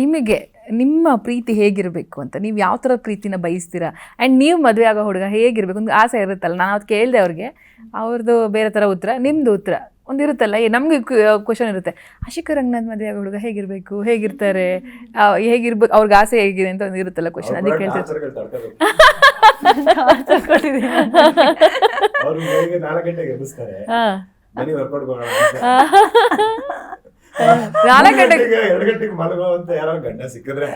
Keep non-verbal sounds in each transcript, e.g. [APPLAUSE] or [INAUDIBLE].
ನಿಮಗೆ ನಿಮ್ಮ ಪ್ರೀತಿ ಹೇಗಿರಬೇಕು ಅಂತ ನೀವು ಯಾವ ಥರ ಪ್ರೀತಿನ ಬಯಸ್ತೀರಾ? ಆ್ಯಂಡ್ ನೀವು ಮದುವೆ ಆಗೋ ಹುಡುಗ ಹೇಗಿರಬೇಕು? ಒಂದು ಆಸೆ ಇರುತ್ತಲ್ಲ ನಾನು ಅವತ್ತು ಕೇಳಿದೆ ಅವ್ರಿಗೆ ಅವ್ರದ್ದು ಬೇರೆ ಥರ ಉತ್ತರ ನಿಮ್ಮದು ಉತ್ತರ. ಒಂದು ಇರುತ್ತಲ್ಲ ಏ ನಮಗೆ ಕ್ವಶನ್ ಇರುತ್ತೆ ಆಶಿಕ ರಂಗನಾಥ್ ಮದುವೆ ಆಗೋ ಹುಡುಗ ಹೇಗಿರಬೇಕು? ಹೇಗಿರ್ತಾರೆ? ಹೇಗಿರ್ಬೇಕು ಅವ್ರಿಗೆ ಆಸೆ ಹೇಗಿದೆ ಅಂತ ಒಂದು ಇರುತ್ತಲ್ಲ ಕ್ವಶನ್ ಅದಕ್ಕೆ ಕೇಳ್ತಾರೆ ಹಾಂ. ನಾಲ್ಕು ಗಂಟೆಗೆ ಎಬ್ಬಿಸ್ತಾರೆ ಹಾಂ ಬನ್ನಿ ವರ್ಕೌಟ್ ನಾಲ್ಕು ಗಂಟೆಗೆ ಎರಡು ಗಂಟೆಗೆ ಮಲಗೋ ಅಂತ ಯಾರೋ ಗಂಡ ಸಿಕ್ಕಿದ್ರೆ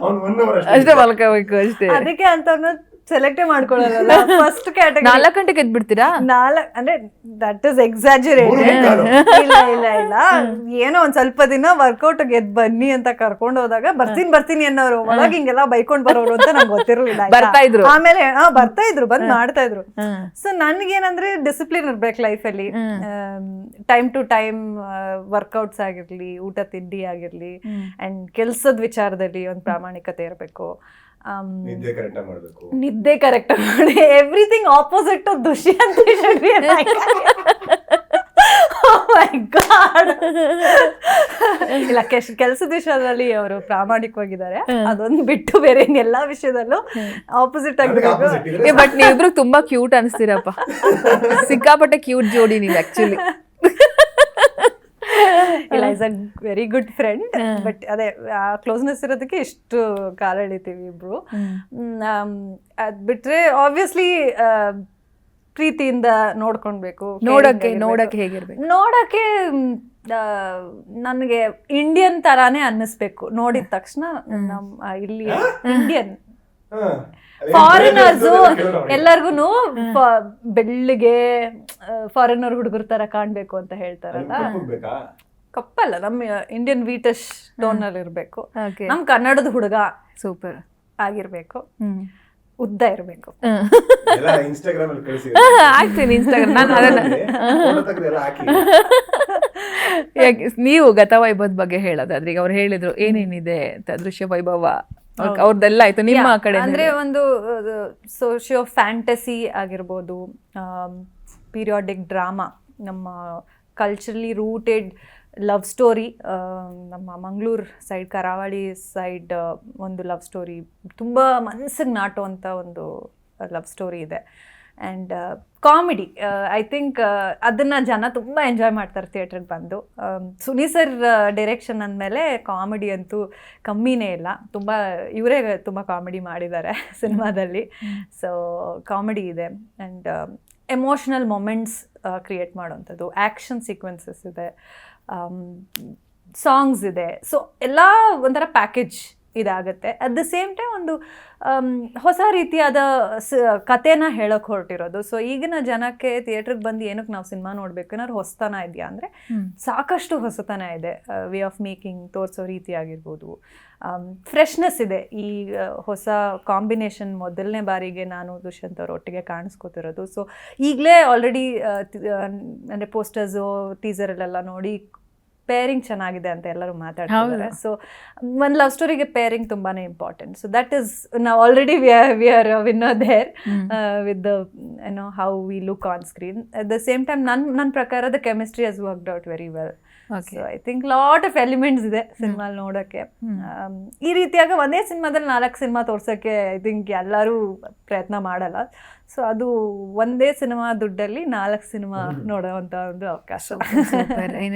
ಅವ್ನು ಒನ್ ಅವರ್ ಅಷ್ಟೇ ಮಲ್ಕೋಬೇಕು ಅಷ್ಟೇ. ಅದಕ್ಕೆ ಅಂತವ್ರನ್ನ ಸೆಲೆಕ್ಟೇ ಮಾಡ್ಕೊಳ್ಳಲ್ಲ ಫಸ್ಟ್ ಕ್ಯಾಟಗರಿ ನಾಲ್ಕು ಗಂಟೆಗೆ ಎದ್ಬಿಡ್ತೀರಾ? ನಾಲ್ಕು ಅಂದ್ರೆ ದಟ್ ಇಸ್ ಎಕ್ಸಾಜರೇಟ್ ಇಲ್ಲ ಇಲ್ಲ ಇಲ್ಲ. ಏನೋ ಒಂದ್ ಸ್ವಲ್ಪ ದಿನ ವರ್ಕೌಟ್ ಎದ್ ಬನ್ನಿ ಅಂತ ಕರ್ಕೊಂಡ್ ಹೋದಾಗ ಬರ್ತೀನಿ ಬರ್ತೀನಿ ಅನ್ನೋರು. ಒಳಗ್ ಹಿಂಗೆಲ್ಲ ಬೈಕೊಂಡ್ ಬರೋರು ಅಂತ ನಂಗೆ ಗೊತ್ತಿರಲಿಲ್ಲ ಬರ್ತಾ ಇದ್ರು. ಆಮೇಲೆ ಹಾ ಬರ್ತಾ ಇದ್ರು ಬಂದ್ ಮಾಡ್ತಾ ಇದ್ರು. ಸೊ ನನ್ಗೇನಂದ್ರೆ ಡಿಸಿಪ್ಲಿನ್ ಇರ್ಬೇಕು ಲೈಫಲ್ಲಿ ಟೈಮ್ ಟು ಟೈಮ್ ವರ್ಕೌಟ್ಸ್ ಆಗಿರ್ಲಿ ಊಟ ತಿಂಡಿ ಆಗಿರ್ಲಿ ಅಂಡ್ ಕೆಲ್ಸದ ವಿಚಾರದಲ್ಲಿ ಒಂದು ಪ್ರಾಮಾಣಿಕತೆ ಇರಬೇಕು. ನಿದ್ದೆ ಕರೆಕ್ಟ್ ಮಾಡ್ಬೇಕು. ನಿದ್ದೆ ಕರೆಕ್ಟ್ ಮಾಡಿ. Everything opposite to Dushyant my god ಇಲ್ಲ ಕೆಸ್ ಕೆಲಸದ ವಿಷಯದಲ್ಲಿ ಅವರು ಪ್ರಾಮಾಣಿಕವಾಗಿದ್ದಾರೆ. ಅದೊಂದು ಬಿಟ್ಟು ಬೇರೆ ಎಲ್ಲಾ ವಿಷಯದಲ್ಲೂ ಆಪೋಸಿಟ್ ಆಗಿರ್ಬೇಕು ಬಟ್ ನೀವಿಬ್ರು ತುಂಬಾ ಕ್ಯೂಟ್ ಅನಿಸ್ತೀರಪ್ಪ. ಸಿಕ್ಕಾಪಟ್ಟೆ ಕ್ಯೂಟ್ ಜೋಡಿ ನೀವು ಆಕ್ಚುಲಿ ಇಲ್ಲ is a very good friend but ಅದೇ ಕ್ಲೋಸ್ನೆಸ್ ಇರೋದಕ್ಕೆ ಇಷ್ಟು ಕಾಲ ಎಳಿತೀವಿ ಇಬ್ರು. ಅದು ಬಿಟ್ರೆ ಆಬ್ವಿಯಸ್ಲಿ ಪ್ರೀತಿಯಿಂದ ನೋಡ್ಕೊಳ್ಬೇಕು ನೋಡಕ್ಕೆ ನೋಡಕ್ಕೆ. ಹೇಗಿರ್ಬೇಕು? ನೋಡಕ್ಕೆ ನನಗೆ ಇಂಡಿಯನ್ ತರಾನೇ ಅನ್ನಿಸ್ಬೇಕು. ನೋಡಿದ ತಕ್ಷಣ ನಮ್ಮ ಇಲ್ಲಿ ಇಂಡಿಯನ್ ಫಾರಿನರ್ಸ್ ಎಲ್ಲರಿಗೂ ಬೆಳ್ಳಿಗೆ ಫಾರಿನರ್ ಹುಡುಗರ ತರ ಕಾಣ್ಬೇಕು ಅಂತ ಹೇಳ್ತಾರಲ್ಲ? ಕಪ್ಪಲ್ಲ ನಮ್ಮ ಇಂಡಿಯನ್ ವೀಟಶ್ ಟೋನ್ ಅಲ್ಲಿ ಇರ್ಬೇಕು. ಓಕೆ ನಮ್ ಕನ್ನಡದ ಹುಡುಗ ಸೂಪರ್ ಆಗಿರ್ಬೇಕು. ಉದ್ದ ಇರ್ಬೇಕು. ಎಲ್ಲ ಇನ್ಸ್ಟಾಗ್ರಾಮ್ ಅಲ್ಲಿ ಕಳಿಸಿ. [LAUGHS] ಆಗ್ತೀನಿ ಇನ್ಸ್ಟಾಗ್ರಾಮ್ ನಾನು ಅದನ್ನ ಫೋಟೋ ತೆಗ್ದು ಎಲ್ಲ ಹಾಕಿ. ಯಾಕೆ ನೀವು ಗತವೈಭವದ ಬಗ್ಗೆ ಹೇಳೋದಾದ್ರೆ ಈಗ ಅವ್ರು ಹೇಳಿದ್ರು ಏನೇನಿದೆ ಅಂತ ದೃಶ್ಯ ವೈಭವ ಅವ್ರದ್ದೆಲ್ಲ ಆಯ್ತು ನಿಮ್ಮ ಕಡೆ ಅಂದ್ರೆ ಒಂದು ಸೋಶಿಯೋ ಫ್ಯಾಂಟಸಿ ಆಗಿರ್ಬೋದು ಪೀರಿಯಾಡಿಕ್ ಡ್ರಾಮಾ ನಮ್ಮ ಕಲ್ಚರಲಿ ರೂಟೆಡ್ ಲವ್ ಸ್ಟೋರಿ ನಮ್ಮ ಮಂಗಳೂರು ಸೈಡ್ ಕರಾವಳಿ ಸೈಡ್ ಒಂದು ಲವ್ ಸ್ಟೋರಿ ತುಂಬ ಮನಸ್ಸಿಗೆ ನಾಟುವಂಥ ಒಂದು ಲವ್ ಸ್ಟೋರಿ ಇದೆ. ಆ್ಯಂಡ್ ಕಾಮಿಡಿ ಐ ಥಿಂಕ್ ಅದನ್ನು ಜನ ತುಂಬ ಎಂಜಾಯ್ ಮಾಡ್ತಾರೆ ಥಿಯೇಟ್ರಿಗೆ ಬಂದು. ಸುನಿ ಸರ್ ಡೈರೆಕ್ಷನ್ ಅಂದಮೇಲೆ ಕಾಮಿಡಿ ಅಂತೂ ಕಮ್ಮಿನೇ ಇಲ್ಲ. ತುಂಬ ಇವರೇ ತುಂಬ ಕಾಮಿಡಿ ಮಾಡಿದ್ದಾರೆ [LAUGHS] ಸಿನಿಮಾದಲ್ಲಿ. ಸೊ ಕಾಮಿಡಿ ಇದೆ. ಆ್ಯಂಡ್ ಎಮೋಷ್ನಲ್ ಮೊಮೆಂಟ್ಸ್ ಕ್ರಿಯೇಟ್ ಮಾಡೋವಂಥದ್ದು. ಆ್ಯಕ್ಷನ್ ಸೀಕ್ವೆನ್ಸಸ್ ಇದೆ. ಸಾಂಗ್ಸ್ ಇದೆ. ಸೊ ಎಲ್ಲ ಒಂಥರ ಪ್ಯಾಕೇಜ್ ಇದಾಗುತ್ತೆ. ಅಟ್ ದ ಸೇಮ್ ಟೈಮ್ ಒಂದು ಹೊಸ ರೀತಿಯಾದ ಸ ಕಥೆನ ಹೇಳೋಕೆ ಹೊರಟಿರೋದು. ಸೊ ಈಗಿನ ಜನಕ್ಕೆ ಥಿಯೇಟ್ರಿಗೆ ಬಂದು ಏನಕ್ಕೆ ನಾವು ಸಿನಿಮಾ ನೋಡಬೇಕು ಏನಾದ್ರು ಹೊಸತನ ಇದೆಯಾ ಅಂದರೆ ಸಾಕಷ್ಟು ಹೊಸತನ ಇದೆ. ವೇ ಆಫ್ ಮೇಕಿಂಗ್ ತೋರಿಸೋ ರೀತಿ ಆಗಿರ್ಬೋದು. ಫ್ರೆಶ್ನೆಸ್ ಇದೆ. ಈ ಹೊಸ ಕಾಂಬಿನೇಷನ್ ಮೊದಲನೇ ಬಾರಿಗೆ ನಾನು ದುಷ್ಯಂತ್ ಅವ್ರ ಒಟ್ಟಿಗೆ ಕಾಣಿಸ್ಕೋತಿರೋದು. ಸೊ ಈಗಲೇ ಆಲ್ರೆಡಿ ಅಂದರೆ ಪೋಸ್ಟರ್ಸು ಟೀಸರಲ್ಲೆಲ್ಲ ನೋಡಿ ಪೇರಿಂಗ್ ಚೆನ್ನಾಗಿದೆ ಅಂತ ಎಲ್ಲರೂ ಮಾತಾಡ್ತಿದ್ದಾರೆ. ಸೊ ಒಂದು ಲವ್ ಸ್ಟೋರಿಗೆ ಪೇರಿಂಗ್ ತುಂಬಾನೇ ಇಂಪಾರ್ಟೆಂಟ್ ಸೊ ದಟ್ ಇಸ್ ನಾವು already we are we are we know there with the know how we look on screen at the same time ನನ್ನ ನನ್ನ ಪ್ರಕಾರ the chemistry has worked out very well. So I think lot of elements ಇದೆ ಸಿನಿಮಾಲ್ ನೋಡೋಕ್ಕೆ Um, ಈ ರೀತಿಯಾಗಿ ಒಂದೇ ಸಿನಿಮಾದಲ್ಲಿ ನಾಲ್ಕು ಸಿನಿಮಾ ತೋರ್ಸೋಕ್ಕೆ ಐ ಥಿಂಕ್ ಎಲ್ಲರೂ ಪ್ರಯತ್ನ ಮಾಡಲ್ಲ. ಸೊ ಅದು ಒಂದೇ ಸಿನಿಮಾ ದುಡ್ಡಲ್ಲಿ ನಾಲ್ಕು ಸಿನಿಮಾ ನೋಡೋವಂಥ ಒಂದು ಅವಕಾಶ. [LAUGHS]